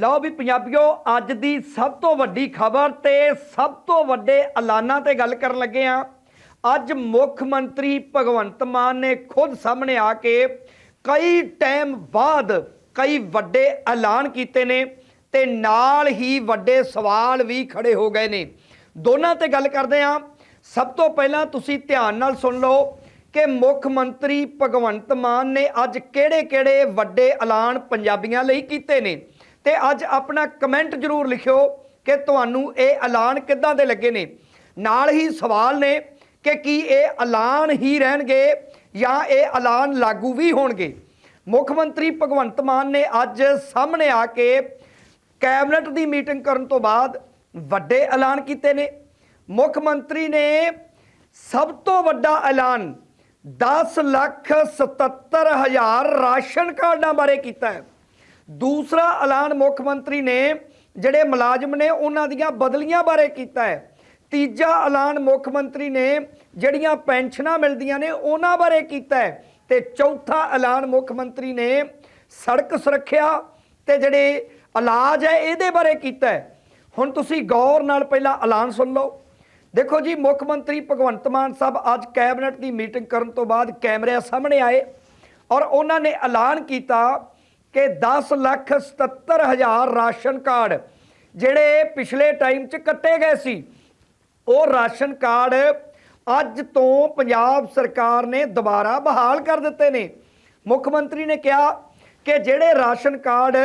ਲਓ ਵੀ ਪੰਜਾਬੀਓ, ਅੱਜ ਦੀ ਸਭ ਤੋਂ ਵੱਡੀ ਖਬਰ ਤੇ ਸਭ ਤੋਂ ਵੱਡੇ ਐਲਾਨਾਂ ਤੇ ਗੱਲ ਕਰਨ ਲੱਗੇ ਆ ਅੱਜ ਮੁੱਖ ਮੰਤਰੀ ਭਗਵੰਤ ਮਾਨ ਨੇ ਖੁਦ ਸਾਹਮਣੇ ਆ ਕੇ ਕਈ ਟਾਈਮ ਬਾਅਦ ਕਈ ਵੱਡੇ ਐਲਾਨ ਕੀਤੇ ਨੇ ਤੇ ਨਾਲ ਹੀ ਵੱਡੇ ਸਵਾਲ ਵੀ ਖੜੇ ਹੋ ਗਏ ਨੇ। ਦੋਨਾਂ ਤੇ ਗੱਲ ਕਰਦੇ ਆ ਸਭ ਤੋਂ ਪਹਿਲਾਂ ਤੁਸੀਂ ਧਿਆਨ ਨਾਲ ਸੁਣ ਲਓ ਕਿ ਮੁੱਖ ਮੰਤਰੀ ਭਗਵੰਤ ਮਾਨ ਨੇ ਅੱਜ ਕਿਹੜੇ-ਕਿਹੜੇ ਵੱਡੇ ਐਲਾਨ ਪੰਜਾਬੀਆਂ ਲਈ ਕੀਤੇ ਨੇ। ਤੇ ਅੱਜ ਆਪਣਾ ਕਮੈਂਟ ਜ਼ਰੂਰ ਲਿਖਿਓ ਕਿ ਤੁਹਾਨੂੰ ਇਹ ਐਲਾਨ ਕਿੱਦਾਂ ਦੇ ਲੱਗੇ ਨੇ। ਨਾਲ ਹੀ ਸਵਾਲ ਨੇ ਕਿ ਕੀ ਇਹ ਐਲਾਨ ਹੀ ਰਹਿਣਗੇ ਜਾਂ ਇਹ ਐਲਾਨ ਲਾਗੂ ਵੀ ਹੋਣਗੇ। ਮੁੱਖ ਮੰਤਰੀ ਭਗਵੰਤ ਮਾਨ ਨੇ ਅੱਜ ਸਾਹਮਣੇ ਆ ਕੇ ਕੈਬਨਿਟ ਦੀ ਮੀਟਿੰਗ ਕਰਨ ਤੋਂ ਬਾਅਦ ਵੱਡੇ ਐਲਾਨ ਕੀਤੇ ਨੇ। ਮੁੱਖ ਮੰਤਰੀ ਨੇ ਸਭ ਤੋਂ ਵੱਡਾ ਐਲਾਨ 10 ਲੱਖ 77 ਹਜ਼ਾਰ ਰਾਸ਼ਨ ਕਾਰਡਾਂ ਬਾਰੇ ਕੀਤਾ ਹੈ। ਦੂਸਰਾ ਐਲਾਨ ਮੁੱਖ ਮੰਤਰੀ ਨੇ, ਜਿਹੜੇ ਮੁਲਾਜ਼ਮ ਨੇ, ਉਹਨਾਂ ਦੀਆਂ ਬਦਲੀਆਂ ਬਾਰੇ ਕੀਤਾ ਹੈ। ਤੀਜਾ ਐਲਾਨ ਮੁੱਖ ਮੰਤਰੀ ਨੇ, ਜਿਹੜੀਆਂ ਪੈਨਸ਼ਨਾਂ ਮਿਲਦੀਆਂ ਨੇ, ਉਹਨਾਂ ਬਾਰੇ ਕੀਤਾ ਹੈ। ਤੇ ਚੌਥਾ ਐਲਾਨ ਮੁੱਖ ਮੰਤਰੀ ਨੇ, ਸੜਕ ਸੁਰੱਖਿਆ ਤੇ ਜਿਹੜੇ ਇਲਾਜ ਹੈ, ਇਹਦੇ ਬਾਰੇ ਕੀਤਾ ਹੈ। ਹੁਣ ਤੁਸੀਂ ਗੌਰ ਨਾਲ ਪਹਿਲਾਂ ਐਲਾਨ ਸੁਣ ਲਓ। ਦੇਖੋ ਜੀ, ਮੁੱਖ ਮੰਤਰੀ ਭਗਵੰਤ ਮਾਨ ਸਾਹਿਬ ਅੱਜ ਕੈਬਨਿਟ ਦੀ ਮੀਟਿੰਗ ਕਰਨ ਤੋਂ ਬਾਅਦ ਕੈਮਰਿਆਂ ਸਾਹਮਣੇ ਆਏ ਔਰ ਉਹਨਾਂ ਨੇ ਐਲਾਨ ਕੀਤਾ ਕਿ 10 ਲੱਖ 77 ਹਜ਼ਾਰ ਰਾਸ਼ਨ ਕਾਰਡ ਜਿਹੜੇ ਪਿਛਲੇ ਟਾਈਮ 'ਚ ਕੱਟੇ ਗਏ ਸੀ, ਉਹ ਰਾਸ਼ਨ ਕਾਰਡ ਅੱਜ ਤੋਂ ਪੰਜਾਬ ਸਰਕਾਰ ਨੇ ਦੁਬਾਰਾ ਬਹਾਲ ਕਰ ਦਿੱਤੇ ਨੇ। ਮੁੱਖ ਮੰਤਰੀ ਨੇ ਕਿਹਾ ਕਿ ਜਿਹੜੇ ਰਾਸ਼ਨ ਕਾਰਡ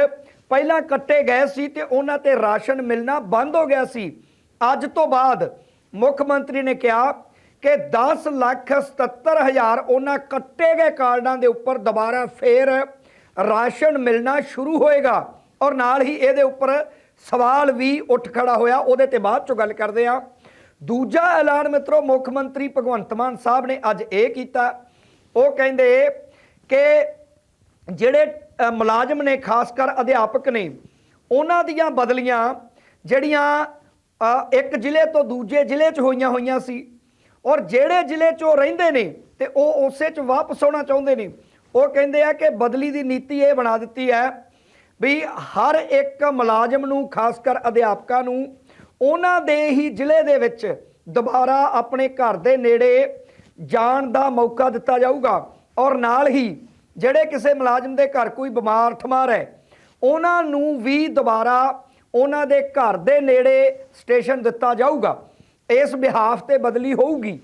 ਪਹਿਲਾਂ ਕੱਟੇ ਗਏ ਸੀ ਤੇ ਉਹਨਾਂ ਤੇ ਰਾਸ਼ਨ ਮਿਲਣਾ ਬੰਦ ਹੋ ਗਿਆ ਸੀ। ਅੱਜ ਤੋਂ ਬਾਅਦ ਮੁੱਖ ਮੰਤਰੀ ਨੇ ਕਿਹਾ ਕਿ 10 ਲੱਖ 77 ਹਜ਼ਾਰ ਉਹਨਾਂ ਕੱਟੇ ਗਏ ਕਾਰਡਾਂ ਦੇ ਉੱਪਰ ਦੁਬਾਰਾ ਫੇਰ ਰਾਸ਼ਨ ਮਿਲਣਾ ਸ਼ੁਰੂ ਹੋਏਗਾ। ਔਰ ਨਾਲ ਹੀ ਇਹਦੇ ਉੱਪਰ ਸਵਾਲ ਵੀ ਉੱਠ ਖੜਾ ਹੋਇਆ। ਉਹਦੇ ਤੇ ਬਾਅਦ ਚੋਂ ਗੱਲ ਕਰਦੇ ਆ ਦੂਜਾ ਐਲਾਨ ਮਿੱਤਰੋ, ਮੁੱਖ ਮੰਤਰੀ ਭਗਵੰਤ ਮਾਨ ਸਾਹਿਬ ਨੇ ਅੱਜ ਇਹ ਕੀਤਾ। ਉਹ ਕਹਿੰਦੇ ਕਿ ਜਿਹੜੇ ਮੁਲਾਜ਼ਮ ਨੇ, ਖਾਸ ਕਰ ਅਧਿਆਪਕ ਨੇ, ਉਹਨਾਂ ਦੀਆਂ ਬਦਲੀਆਂ ਜਿਹੜੀਆਂ ਇੱਕ ਜ਼ਿਲ੍ਹੇ ਤੋਂ ਦੂਜੇ ਜ਼ਿਲ੍ਹੇ 'ਚ ਹੋਈਆਂ ਹੋਈਆਂ ਸੀ। ਔਰ ਜਿਹੜੇ ਜ਼ਿਲ੍ਹੇ 'ਚ ਉਹ ਰਹਿੰਦੇ ਨੇ, ਤੇ ਉਹ ਉਸੇ 'ਚ ਵਾਪਸ ਆਉਣਾ ਚਾਹੁੰਦੇ ਨੇ। ਉਹ ਕਹਿੰਦੇ ਆ ਕਿ ਬਦਲੀ ਦੀ ਨੀਤੀ ਇਹ ਬਣਾ ਦਿੱਤੀ ਹੈ ਵੀ ਹਰ ਇੱਕ ਮੁਲਾਜ਼ਮ ਨੂੰ, ਖਾਸ ਕਰ ਅਧਿਆਪਕਾਂ ਨੂੰ, ਉਹਨਾਂ ਦੇ ਹੀ ਜ਼ਿਲ੍ਹੇ ਦੇ ਵਿੱਚ ਦੁਬਾਰਾ ਆਪਣੇ ਘਰ ਦੇ ਨੇੜੇ ਜਾਣ ਦਾ ਮੌਕਾ ਦਿੱਤਾ ਜਾਊਗਾ। ਔਰ ਨਾਲ ਹੀ ਜਿਹੜੇ ਕਿਸੇ ਮੁਲਾਜ਼ਮ ਦੇ ਘਰ ਕੋਈ ਬਿਮਾਰ, ਠਮਾਰ ਹੈ, ਉਹਨਾਂ ਨੂੰ ਵੀ ਦੁਬਾਰਾ ਉਹਨਾਂ ਦੇ ਘਰ ਦੇ ਨੇੜੇ ਸਟੇਸ਼ਨ ਦਿੱਤਾ ਜਾਊਗਾ। ਇਸ ਬਿਹਾਫ ਤੇ ਬਦਲੀ ਹੋਊਗੀ।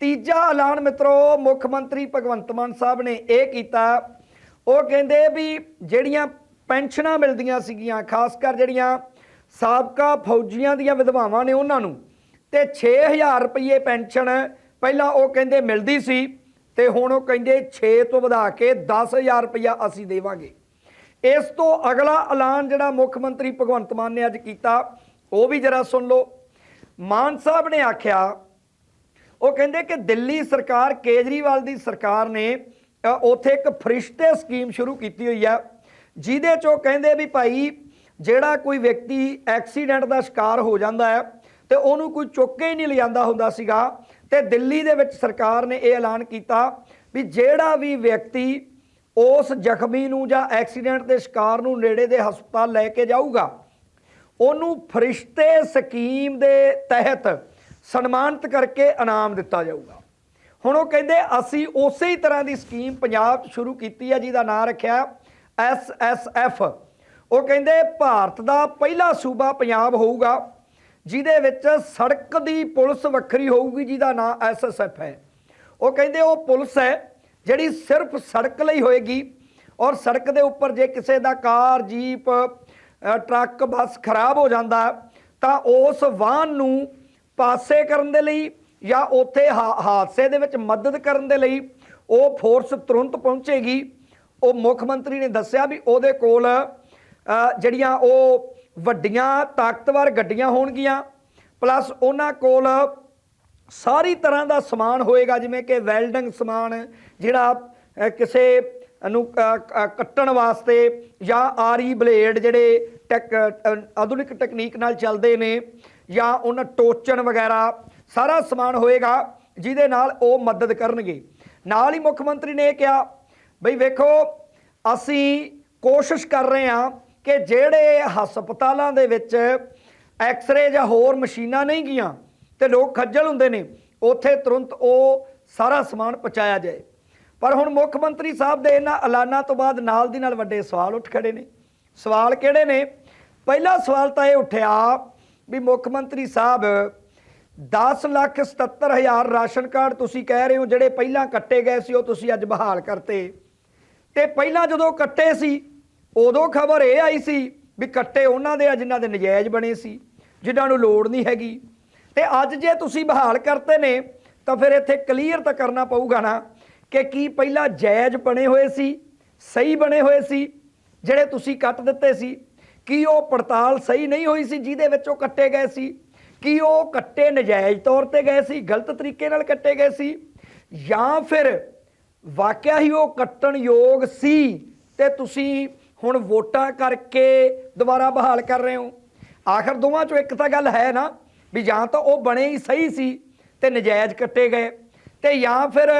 ਤੀਜਾ ਐਲਾਨ ਮਿੱਤਰੋ, ਮੁੱਖ ਮੰਤਰੀ ਭਗਵੰਤ ਮਾਨ ਸਾਹਿਬ ਨੇ ਇਹ ਕੀਤਾ। ਉਹ ਕਹਿੰਦੇ ਵੀ ਜਿਹੜੀਆਂ ਪੈਨਸ਼ਨਾਂ ਮਿਲਦੀਆਂ ਸੀਗੀਆਂ, ਖਾਸ ਕਰ ਜਿਹੜੀਆਂ ਸਾਬਕਾ ਫੌਜੀਆਂ ਦੀਆਂ ਵਿਧਵਾਵਾਂ ਨੇ ਉਹਨਾਂ ਨੂੰ, ਤੇ 6000 ਰੁਪਏ ਪੈਨਸ਼ਨ ਪਹਿਲਾਂ ਉਹ ਕਹਿੰਦੇ ਮਿਲਦੀ ਸੀ, ਤੇ ਹੁਣ ਉਹ ਕਹਿੰਦੇ 6 ਤੋਂ ਵਧਾ ਕੇ 10000 ਰੁਪਇਆ ਅਸੀਂ ਦੇਵਾਂਗੇ। ਇਸ ਤੋਂ ਅਗਲਾ ਐਲਾਨ ਜਿਹੜਾ ਮੁੱਖ ਮੰਤਰੀ ਭਗਵੰਤ ਮਾਨ ਨੇ ਅੱਜ ਕੀਤਾ, ਉਹ ਵੀ ਜਰਾ ਸੁਣ ਲਓ। ਮਾਨ ਸਾਹਿਬ ਨੇ ਆਖਿਆ ਉਹ ਕਹਿੰਦੇ ਕਿ ਦਿੱਲੀ ਸਰਕਾਰ ਕੇਜਰੀਵਾਲ ਦੀ ਸਰਕਾਰ ਨੇ ਅ, ਉੱਥੇ ਇੱਕ ਫਰਿਸ਼ਤੇ ਸਕੀਮ ਸ਼ੁਰੂ ਕੀਤੀ ਹੋਈ ਆ ਜਿਹਦੇ ਚ ਉਹ ਕਹਿੰਦੇ ਵੀ ਭਾਈ ਜਿਹੜਾ ਕੋਈ ਵਿਅਕਤੀ ਐਕਸੀਡੈਂਟ ਦਾ ਸ਼ਿਕਾਰ ਹੋ ਜਾਂਦਾ ਹੈ ਤੇ ਉਹਨੂੰ ਕੋਈ ਚੁੱਕ ਕੇ ਹੀ ਨਹੀਂ ਲਿਆਂਦਾ ਹੁੰਦਾ ਸੀਗਾ ਤੇ ਦਿੱਲੀ ਦੇ ਵਿੱਚ ਸਰਕਾਰ ਨੇ ਇਹ ਐਲਾਨ ਕੀਤਾ ਵੀ ਜਿਹੜਾ ਵੀ ਵਿਅਕਤੀ ਉਸ ਜ਼ਖਮੀ ਨੂੰ ਜਾਂ ਐਕਸੀਡੈਂਟ ਦੇ ਸ਼ਿਕਾਰ ਨੂੰ ਨੇੜੇ ਦੇ ਹਸਪਤਾਲ ਲੈ ਕੇ ਜਾਊਗਾ ਉਹਨੂੰ ਫਰਿਸ਼ਤੇ ਸਕੀਮ ਦੇ ਤਹਿਤ ਸਨਮਾਨਿਤ ਕਰਕੇ ਇਨਾਮ ਦਿੱਤਾ ਜਾਊਗਾ। ਹੁਣ ਉਹ ਕਹਿੰਦੇ, ਅਸੀਂ ਉਸੇ ਹੀ ਤਰ੍ਹਾਂ ਦੀ ਸਕੀਮ ਪੰਜਾਬ ਸ਼ੁਰੂ ਕੀਤੀ ਹੈ ਜਿਹਦਾ ਨਾਮ ਰੱਖਿਆ ਐਸ ਐਸ ਐਫ। ਉਹ ਕਹਿੰਦੇ, ਭਾਰਤ ਦਾ ਪਹਿਲਾ ਸੂਬਾ ਪੰਜਾਬ ਹੋਊਗਾ, ਜਿਹਦੇ ਵਿੱਚ ਸੜਕ ਦੀ ਪੁਲਿਸ ਵੱਖਰੀ ਹੋਊਗੀ, ਜਿਹਦਾ ਨਾਮ ਐਸ ਐਸ ਐਫ ਹੈ। ਉਹ ਕਹਿੰਦੇ, ਉਹ ਪੁਲਿਸ ਹੈ, ਜਿਹੜੀ ਸਿਰਫ ਸੜਕ ਲਈ ਹੋਏਗੀ ਔਰ ਸੜਕ ਦੇ ਉੱਪਰ ਜੇ ਕਿਸੇ ਦਾ ਕਾਰ, ਜੀਪ ਟਰੱਕ, ਬੱਸ ਖਰਾਬ ਹੋ ਜਾਂਦਾ, ਤਾਂ ਉਸ ਵਾਹਨ ਨੂੰ ਪਾਸੇ ਕਰਨ ਦੇ ਲਈ ਜਾਂ ਉੱਥੇ ਹਾ- ਹਾਦਸੇ ਦੇ ਵਿੱਚ ਮਦਦ ਕਰਨ ਦੇ ਲਈ ਉਹ ਫੋਰਸ ਤੁਰੰਤ ਪਹੁੰਚੇਗੀ। ਉਹ ਮੁੱਖ ਮੰਤਰੀ ਨੇ ਦੱਸਿਆ ਵੀ ਉਹਦੇ ਕੋਲ ਜਿਹੜੀਆਂ ਉਹ ਵੱਡੀਆਂ ਤਾਕਤਵਰ ਗੱਡੀਆਂ ਹੋਣਗੀਆਂ ਪਲੱਸ ਉਹਨਾਂ ਕੋਲ ਸਾਰੀ ਤਰ੍ਹਾਂ ਦਾ ਸਮਾਨ ਹੋਏਗਾ, ਜਿਵੇਂ ਕਿ ਵੈਲਡਿੰਗ ਸਮਾਨ, ਜਿਹੜਾ ਕਿਸੇ ਨੂੰ ਕ- ਕੱਟਣ ਵਾਸਤੇ ਜਾਂ ਆਰੀ ਬਲੇਡ ਜਿਹੜੇ ਟੈਕ ਆਧੁਨਿਕ ਟੈਕਨੀਕ ਨਾਲ ਚੱਲਦੇ ਨੇ। ਜਾਂ ਉਹਨਾਂ ਟੋਚਣ ਵਗੈਰਾ, ਸਾਰਾ ਸਮਾਨ ਹੋਏਗਾ, ਜਿਹਦੇ ਨਾਲ ਉਹ ਮਦਦ ਕਰਨਗੇ। ਨਾਲ ਹੀ ਮੁੱਖ ਮੰਤਰੀ ਨੇ ਇਹ ਕਿਹਾ, ਬਈ ਵੇਖੋ, ਅਸੀਂ ਕੋਸ਼ਿਸ਼ ਕਰ ਰਹੇ ਹਾਂ ਕਿ ਜਿਹੜੇ ਹਸਪਤਾਲਾਂ ਦੇ ਵਿੱਚ ਐਕਸ-ਰੇ ਜਾਂ ਹੋਰ ਮਸ਼ੀਨਾਂ ਨਹੀਂ ਗਈਆਂ ਤੇ ਲੋਕ ਖੱਜਲ ਹੁੰਦੇ ਨੇ, ਉੱਥੇ ਤੁਰੰਤ ਉਹ ਸਾਰਾ ਸਮਾਨ ਪਹੁੰਚਾਇਆ ਜਾਏ। ਪਰ ਹੁਣ ਮੁੱਖ ਮੰਤਰੀ ਸਾਹਿਬ ਦੇ ਇਹਨਾਂ ਐਲਾਨਾਂ ਤੋਂ ਬਾਅਦ ਨਾਲ ਦੀ ਨਾਲ ਵੱਡੇ ਸਵਾਲ ਉੱਠ ਖੜੇ ਨੇ। ਸਵਾਲ ਕਿਹੜੇ ਨੇ? ਪਹਿਲਾ ਸਵਾਲ ਤਾਂ ਇਹ ਉੱਠਿਆ ਵੀ ਮੁੱਖ ਮੰਤਰੀ ਸਾਹਿਬ 10 ਲੱਖ 77 ਹਜ਼ਾਰ ਰਾਸ਼ਨ ਕਾਰਡ ਤੁਸੀਂ ਕਹਿ ਰਹੇ ਹੋ ਜਿਹੜੇ ਪਹਿਲਾਂ ਕੱਟੇ ਗਏ ਸੀ, ਉਹ ਤੁਸੀਂ ਅੱਜ ਬਹਾਲ ਕਰਤੇ। ਤੇ ਪਹਿਲਾਂ ਜਦੋਂ ਕੱਟੇ ਸੀ, ਉਦੋਂ ਖਬਰ ਇਹ ਆਈ ਸੀ ਵੀ ਕੱਟੇ ਉਹਨਾਂ ਦੇ ਆ ਜਿਨ੍ਹਾਂ ਦੇ ਨਜਾਇਜ਼ ਬਣੇ ਸੀ, ਜਿਨ੍ਹਾਂ ਨੂੰ ਲੋੜ ਨਹੀਂ ਹੈਗੀ। ਤੇ ਅੱਜ ਜੇ ਤੁਸੀਂ ਬਹਾਲ ਕਰਤੇ ਨੇ, ਤਾਂ ਫਿਰ ਇੱਥੇ ਕਲੀਅਰ ਤਾਂ ਕਰਨਾ ਪਊਗਾ ਨਾ ਕਿ ਕੀ ਪਹਿਲਾਂ ਜਾਇਜ਼ ਬਣੇ ਹੋਏ ਸੀ, ਸਹੀ ਬਣੇ ਹੋਏ ਸੀ, ਜਿਹੜੇ ਤੁਸੀਂ ਕੱਟ ਦਿੱਤੇ ਸੀ। ਕੀ ਉਹ ਪੜਤਾਲ ਸਹੀ ਨਹੀਂ ਹੋਈ ਸੀ ਜਿਹਦੇ ਵਿੱਚ ਉਹ ਕੱਟੇ ਗਏ ਸੀ? ਕੀ ਉਹ ਕੱਟੇ ਨਜਾਇਜ਼ ਤੌਰ ਤੇ ਗਏ ਸੀ, ਗਲਤ ਤਰੀਕੇ ਨਾਲ ਕੱਟੇ ਗਏ ਸੀ? ਜਾਂ ਫਿਰ ਵਾਕਿਆ ਹੀ ਉਹ ਕੱਟਣ ਯੋਗ ਸੀ ਤੇ ਤੁਸੀਂ ਹੁਣ ਵੋਟਾਂ ਕਰਕੇ ਦੁਬਾਰਾ ਬਹਾਲ ਕਰ ਰਹੇ ਹੋ? ਆਖਰ ਦੋਵਾਂ ਚੋਂ ਇੱਕ ਤਾਂ ਗੱਲ ਹੈ ਨਾ ਵੀ ਜਾਂ ਤਾਂ ਉਹ ਬਣੇ ਹੀ ਸਹੀ ਸੀ ਤੇ ਨਜਾਇਜ਼ ਕੱਟੇ ਗਏ ਤੇ ਜਾਂ ਫਿਰ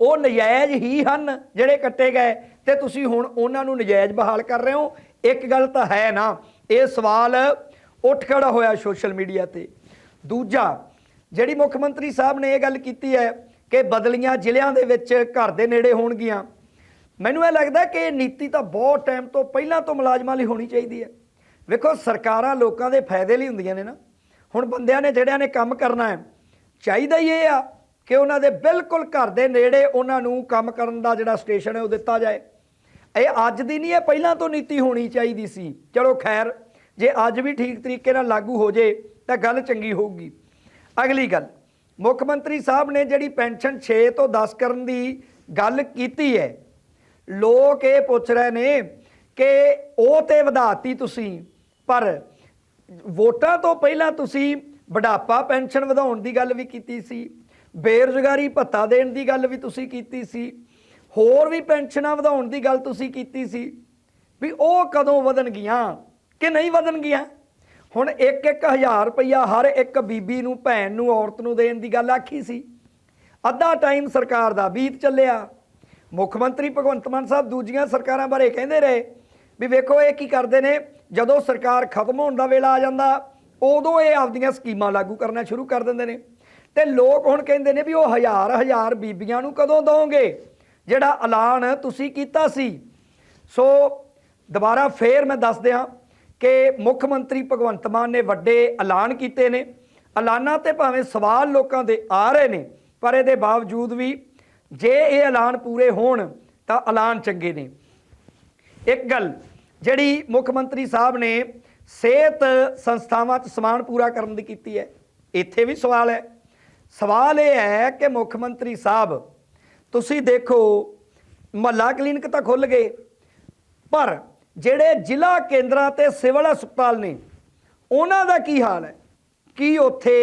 ਉਹ ਨਜਾਇਜ਼ ਹੀ ਹਨ ਜਿਹੜੇ ਕੱਟੇ ਗਏ ਤੇ ਤੁਸੀਂ ਹੁਣ ਉਹਨਾਂ ਨੂੰ ਨਜਾਇਜ਼ ਬਹਾਲ ਕਰ ਰਹੇ ਹੋ? ਇੱਕ ਗੱਲ ਤਾਂ ਹੈ ਨਾ, ਇਹ ਸਵਾਲ ਉੱਠ ਖੜਾ ਹੋਇਆ ਸੋਸ਼ਲ ਮੀਡੀਆ ਤੇ। ਦੂਜਾ, ਜਿਹੜੀ ਮੁੱਖ ਮੰਤਰੀ ਸਾਹਿਬ ਨੇ ਇਹ ਗੱਲ ਕੀਤੀ ਹੈ ਕਿ ਬਦਲੀਆਂ ਜ਼ਿਲ੍ਹਿਆਂ ਦੇ ਵਿੱਚ ਘਰ ਦੇ ਨੇੜੇ ਹੋਣਗੀਆਂ। ਮੈਨੂੰ ਇਹ ਲੱਗਦਾ ਕਿ ਇਹ ਨੀਤੀ ਤਾਂ ਬਹੁਤ ਟਾਈਮ ਤੋਂ ਪਹਿਲਾਂ ਤੋਂ ਮੁਲਾਜ਼ਮਾਂ ਲਈ ਹੋਣੀ ਚਾਹੀਦੀ ਹੈ। ਵੇਖੋ, ਸਰਕਾਰਾਂ ਲੋਕਾਂ ਦੇ ਫਾਇਦੇ ਲਈ ਹੁੰਦੀਆਂ ਨੇ ਨਾ। ਹੁਣ ਬੰਦਿਆਂ ਨੇ ਜਿਹੜਿਆਂ ਨੇ ਕੰਮ ਕਰਨਾ ਹੈ, ਚਾਹੀਦਾ ਹੀ ਇਹ ਆ ਕਿ ਉਹਨਾਂ ਦੇ ਬਿਲਕੁਲ ਘਰ ਦੇ ਨੇੜੇ ਉਹਨਾਂ ਨੂੰ ਕੰਮ ਕਰਨ ਦਾ ਜਿਹੜਾ ਸਟੇਸ਼ਨ ਹੈ ਉਹ ਦਿੱਤਾ ਜਾਏ। ਇਹ ਅੱਜ ਦੀ ਨਹੀਂ, ਇਹ ਪਹਿਲਾਂ ਤੋਂ ਨੀਤੀ ਹੋਣੀ ਚਾਹੀਦੀ ਸੀ। ਚਲੋ ਖੈਰ, ਜੇ ਅੱਜ ਵੀ ਠੀਕ ਤਰੀਕੇ ਨਾਲ ਲਾਗੂ ਹੋ ਜੇ, ਤਾਂ ਗੱਲ ਚੰਗੀ ਹੋਊਗੀ। ਅਗਲੀ ਗੱਲ, ਮੁੱਖ ਮੰਤਰੀ ਸਾਹਿਬ ਨੇ ਜਿਹੜੀ ਪੈਨਸ਼ਨ 6 ਤੋਂ 10 ਕਰਨ ਦੀ ਗੱਲ ਕੀਤੀ ਹੈ, ਲੋਕ ਇਹ ਪੁੱਛ ਰਹੇ ਨੇ ਕਿ ਉਹ ਤੇ ਵਧਾਤੀ ਤੁਸੀਂ, ਪਰ ਵੋਟਾਂ ਤੋਂ ਪਹਿਲਾਂ ਤੁਸੀਂ ਬੁਢਾਪਾ ਪੈਨਸ਼ਨ ਵਧਾਉਣ ਦੀ ਗੱਲ ਵੀ ਕੀਤੀ ਸੀ, ਬੇਰੁਜ਼ਗਾਰੀ ਭੱਤਾ ਦੇਣ ਦੀ ਗੱਲ ਵੀ ਤੁਸੀਂ ਕੀਤੀ ਸੀ ਹੋਰ ਵੀ ਪੈਨਸ਼ਨਾਂ ਵਧਾਉਣ ਦੀ ਗੱਲ ਤੁਸੀਂ ਕੀਤੀ ਸੀ ਵੀ ਉਹ ਕਦੋਂ ਵਧਣਗੀਆਂ ਕਿ ਨਹੀਂ ਵਧਣਗੀਆਂ ਹੁਣ 1-1000 ਰੁਪਈਆ ਹਰ ਇੱਕ ਬੀਬੀ ਨੂੰ, ਭੈਣ ਨੂੰ, ਔਰਤ ਨੂੰ ਦੇਣ ਦੀ ਗੱਲ ਆਖੀ ਸੀ। ਅੱਧਾ ਟਾਈਮ ਸਰਕਾਰ ਦਾ ਬੀਤ ਚੱਲਿਆ। ਮੁੱਖ ਮੰਤਰੀ ਭਗਵੰਤ ਮਾਨ ਸਾਹਿਬ ਦੂਜੀਆਂ ਸਰਕਾਰਾਂ ਬਾਰੇ ਕਹਿੰਦੇ ਰਹੇ ਵੀ ਵੇਖੋ ਇਹ ਕੀ ਕਰਦੇ ਨੇ। ਜਦੋਂ ਸਰਕਾਰ ਖਤਮ ਹੋਣ ਦਾ ਵੇਲਾ ਆ ਜਾਂਦਾ, ਉਦੋਂ ਇਹ ਆਪਦੀਆਂ ਸਕੀਮਾਂ ਲਾਗੂ ਕਰਨਾ ਸ਼ੁਰੂ ਕਰ ਦਿੰਦੇ ਨੇ। ਤੇ ਲੋਕ ਹੁਣ ਕਹਿੰਦੇ ਨੇ ਵੀ ਉਹ ਹਜ਼ਾਰ ਹਜ਼ਾਰ ਬੀਬੀਆਂ ਨੂੰ ਕਦੋਂ ਦੋਗੇ ਜਿਹੜਾ ਐਲਾਨ ਤੁਸੀਂ ਕੀਤਾ ਸੀ। ਸੋ ਦੁਬਾਰਾ ਫੇਰ ਮੈਂ ਦੱਸ ਦਿਆਂ ਕਿ ਮੁੱਖ ਮੰਤਰੀ ਭਗਵੰਤ ਮਾਨ ਨੇ ਵੱਡੇ ਐਲਾਨ ਕੀਤੇ ਨੇ। ਐਲਾਨਾਂ ਤੇ ਭਾਵੇਂ ਸਵਾਲ ਲੋਕਾਂ ਦੇ ਆ ਰਹੇ ਨੇ, ਪਰ ਇਹਦੇ ਬਾਵਜੂਦ ਵੀ ਜੇ ਇਹ ਐਲਾਨ ਪੂਰੇ ਹੋਣ ਤਾਂ ਐਲਾਨ ਚੰਗੇ ਨੇ। ਇੱਕ ਗੱਲ ਜਿਹੜੀ ਮੁੱਖ ਮੰਤਰੀ ਸਾਹਿਬ ਨੇ ਸਿਹਤ ਸੰਸਥਾਵਾਂ 'ਚ ਸਮਾਨ ਪੂਰਾ ਕਰਨ ਦੀ ਕੀਤੀ ਹੈ, ਇੱਥੇ ਵੀ ਸਵਾਲ ਹੈ। ਸਵਾਲ ਇਹ ਹੈ ਕਿ ਮੁੱਖ ਮੰਤਰੀ ਸਾਹਿਬ ਤੁਸੀਂ ਦੇਖੋ, ਮਹੱਲਾ ਕਲੀਨਿਕ ਤਾਂ ਖੁੱਲ ਗਏ, ਪਰ ਜਿਹੜੇ ਜ਼ਿਲ੍ਹਾ ਕੇਂਦਰਾਂ ਤੇ ਸਿਵਲ ਹਸਪਤਾਲ ਨੇ, ਉਹਨਾਂ ਦਾ ਕੀ ਹਾਲ ਹੈ? ਕੀ ਉੱਥੇ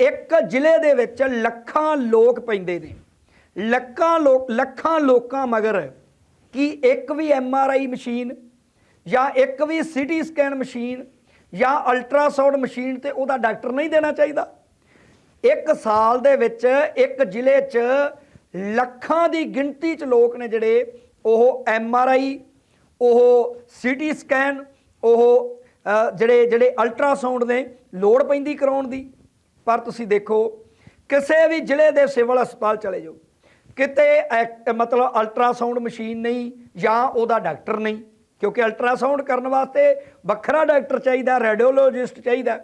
ਇੱਕ ਜ਼ਿਲ੍ਹੇ ਦੇ ਵਿੱਚ ਲੱਖਾਂ ਲੋਕ ਪੈਂਦੇ ਨੇ? ਲੱਖਾਂ ਲੋਕ, ਲੱਖਾਂ ਲੋਕਾਂ ਮਗਰ ਕੀ ਇੱਕ ਵੀ ਐਮ ਆਰ ਆਈ ਮਸ਼ੀਨ ਜਾਂ ਇੱਕ ਵੀ ਸਿਟੀ ਸਕੈਨ ਮਸ਼ੀਨ ਜਾਂ ਅਲਟਰਾਸਾਊਂਡ ਮਸ਼ੀਨ ਤੇ ਉਹਦਾ ਡਾਕਟਰ ਨਹੀਂ ਦੇਣਾ ਚਾਹੀਦਾ? ਇੱਕ ਸਾਲ ਦੇ ਵਿੱਚ ਇੱਕ ਜ਼ਿਲ੍ਹੇ 'ਚ ਲੱਖਾਂ ਦੀ ਗਿਣਤੀ 'ਚ ਲੋਕ ਨੇ ਜਿਹੜੇ, ਉਹ ਐਮ ਆਰ ਆਈ, ਉਹ ਸਿਟੀ ਸਕੈਨ, ਉਹ ਜਿਹੜੇ ਜਿਹੜੇ ਅਲਟਰਾਸਾਊਂਡ ਨੇ, ਲੋੜ ਪੈਂਦੀ ਕਰਾਉਣ ਦੀ। ਪਰ ਤੁਸੀਂ ਦੇਖੋ, ਕਿਸੇ ਵੀ ਜ਼ਿਲ੍ਹੇ ਦੇ ਸਿਵਲ ਹਸਪਤਾਲ ਚਲੇ ਜਾਓ। ਕਿਤੇ ਐਕ- ਮਤਲਬ ਅਲਟਰਾਸਾਊਂਡ ਮਸ਼ੀਨ ਨਹੀਂ, ਜਾਂ ਉਹਦਾ ਡਾਕਟਰ ਨਹੀਂ। ਕਿਉਂਕਿ ਅਲਟਰਾਸਾਊਂਡ ਕਰਨ ਵਾਸਤੇ ਵੱਖਰਾ ਡਾਕਟਰ ਚਾਹੀਦਾ, ਰੇਡੀਓਲੋਜਿਸਟ ਚਾਹੀਦਾ।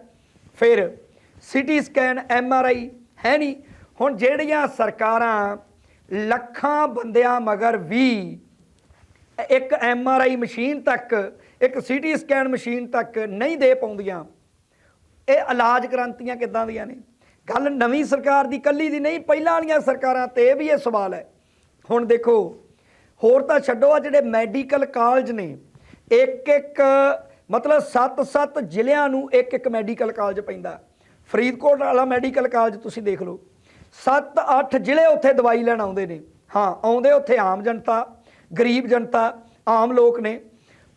ਫਿਰ CT scan M R I ਹੈ ਨਹੀਂ। ਹੁਣ ਜਿਹੜੀਆਂ ਸਰਕਾਰਾਂ ਲੱਖਾਂ ਬੰਦਿਆਂ ਮਗਰ ਵੀ ਇੱਕ ਐਮ ਆਰ ਆਈ ਮਸ਼ੀਨ ਤੱਕ, ਇੱਕ ਸੀਟੀ ਸਕੈਨ ਮਸ਼ੀਨ ਤੱਕ ਨਹੀਂ ਦੇ ਪਾਉਂਦੀਆਂ, ਇਹ ਇਲਾਜ ਕ੍ਰਾਂਤੀਆਂ ਕਿੱਦਾਂ ਦੀਆਂ ਨੇ? ਗੱਲ ਨਵੀਂ ਸਰਕਾਰ ਦੀ, ਕੱਲੀ ਦੀ ਨਹੀਂ, ਪਹਿਲਾਂ ਵਾਲੀਆਂ ਸਰਕਾਰਾਂ ਤੇ ਵੀ ਇਹ ਸਵਾਲ ਹੈ। ਹੁਣ ਦੇਖੋ, ਹੋਰ ਤਾਂ ਛੱਡੋ ਆ ਜਿਹੜੇ ਮੈਡੀਕਲ ਕਾਲਜ ਨੇ ਇੱਕ ਇੱਕ ਮਤਲਬ 7-7 ਜ਼ਿਲ੍ਹਿਆਂ ਨੂੰ ਇੱਕ ਇੱਕ ਮੈਡੀਕਲ ਕਾਲਜ ਪੈਂਦਾ। ਫਰੀਦਕੋਟ ਵਾਲਾ ਮੈਡੀਕਲ ਕਾਲਜ ਤੁਸੀਂ ਦੇਖ ਲਓ। 7-8 ਜ਼ਿਲ੍ਹੇ ਉੱਥੇ ਦਵਾਈ ਲੈਣ ਆਉਂਦੇ ਨੇ। ਹਾਂ, ਆਉਂਦੇ ਉੱਥੇ ਆਮ ਜਨਤਾ, ਗਰੀਬ ਜਨਤਾ, ਆਮ ਲੋਕ ਨੇ।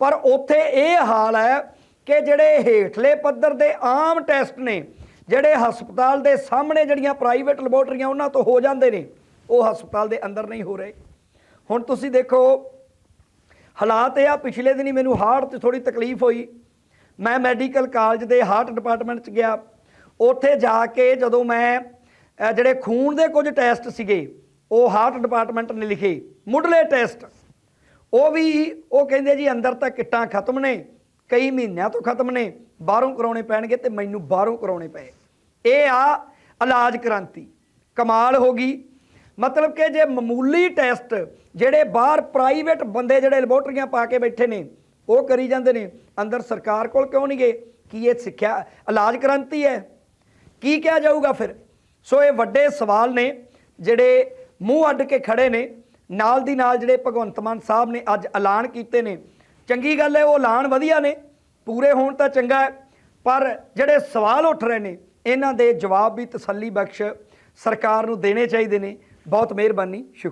ਪਰ ਉੱਥੇ ਇਹ ਹਾਲ ਹੈ ਕਿ ਜਿਹੜੇ ਹੇਠਲੇ ਪੱਧਰ ਦੇ ਆਮ ਟੈਸਟ ਨੇ, ਜਿਹੜੇ ਹਸਪਤਾਲ ਦੇ ਸਾਹਮਣੇ ਜਿਹੜੀਆਂ ਪ੍ਰਾਈਵੇਟ ਲੈਬੋਰਟਰੀਆਂ ਉਹਨਾਂ ਤੋਂ ਹੋ ਜਾਂਦੇ ਨੇ, ਉਹ ਹਸਪਤਾਲ ਦੇ ਅੰਦਰ ਨਹੀਂ ਹੋ ਰਹੇ। ਹੁਣ ਤੁਸੀਂ ਦੇਖੋ, ਹਾਲਾਤ ਇਹ ਆ, ਪਿਛਲੇ ਦਿਨੀ ਮੈਨੂੰ ਹਾਰਟ 'ਚ ਥੋੜੀ ਤਕਲੀਫ ਹੋਈ। ਮੈਂ ਮੈਡੀਕਲ ਕਾਲਜ ਦੇ ਹਾਰਟ ਡਿਪਾਰਟਮੈਂਟ 'ਚ ਗਿਆ। ਉੱਥੇ ਜਾ ਕੇ ਜਦੋਂ ਮੈਂ ਜਿਹੜੇ ਖੂਨ ਦੇ ਕੁਝ ਟੈਸਟ ਸੀਗੇ, ਉਹ ਹਾਰਟ ਡਿਪਾਰਟਮੈਂਟ ਨੇ ਲਿਖੇ, ਮੁੱਢਲੇ ਟੈਸਟ। ਉਹ ਵੀ, ਉਹ ਕਹਿੰਦੇ ਜੀ ਅੰਦਰ ਤਾਂ ਕਿੱਟਾਂ ਖਤਮ ਨੇ, ਕਈ ਮਹੀਨਿਆਂ ਤੋਂ ਖਤਮ ਨੇ, ਬਾਹਰੋਂ ਕਰਾਉਣੇ ਪੈਣਗੇ ਤੇ ਮੈਨੂੰ ਬਾਹਰੋਂ ਕਰਾਉਣੇ ਪਏ। ਇਹ ਆ ਇਲਾਜ ਕ੍ਰਾਂਤੀ। ਕਮਾਲ ਹੋ ਗਈ। ਮਤਲਬ ਕਿ ਜੇ ਮਾਮੂਲੀ ਟੈਸਟ ਜਿਹੜੇ ਬਾਹਰ ਪ੍ਰਾਈਵੇਟ ਬੰਦੇ ਜਿਹੜੇ ਲੈਬੋਰਟਰੀਆਂ ਪਾ ਕੇ ਬੈਠੇ ਨੇ, ਉਹ ਕਰੀ ਜਾਂਦੇ ਨੇ। ਅੰਦਰ ਸਰਕਾਰ ਕੋਲ ਕਿਉਂ ਨਹੀਂ ਗਏ? ਕੀ ਇਹ ਸਿੱਖਿਆ, ਇਲਾਜ ਕ੍ਰਾਂਤੀ ਹੈ? ਕੀ ਕਿਹਾ ਜਾਊਗਾ ਫਿਰ? ਸੋ ਇਹ ਵੱਡੇ ਸਵਾਲ ਨੇ, ਜਿਹੜੇ ਮੂੰਹ ਅੱਡ ਕੇ ਖੜੇ ਨੇ। ਨਾਲ ਦੀ ਨਾਲ ਜਿਹੜੇ ਭਗਵੰਤ ਮਾਨ ਸਾਹਿਬ ਨੇ ਅੱਜ ਐਲਾਨ ਕੀਤੇ ਨੇ। ਚੰਗੀ ਗੱਲ ਹੈ, ਉਹ ਐਲਾਨ ਵਧੀਆ ਨੇ। ਪੂਰੇ ਹੋਣ ਤਾਂ ਚੰਗਾ ਹੈ, ਪਰ ਜਿਹੜੇ ਸਵਾਲ ਉੱਠ ਰਹੇ ਨੇ, ਇਹਨਾਂ ਦੇ ਜਵਾਬ ਵੀ ਤਸੱਲੀ ਬਖਸ਼ ਸਰਕਾਰ ਨੂੰ ਦੇਣੇ ਚਾਹੀਦੇ ਨੇ। ਬਹੁਤ ਮਿਹਰਬਾਨੀ, ਸ਼ੁਕਰੀਆ।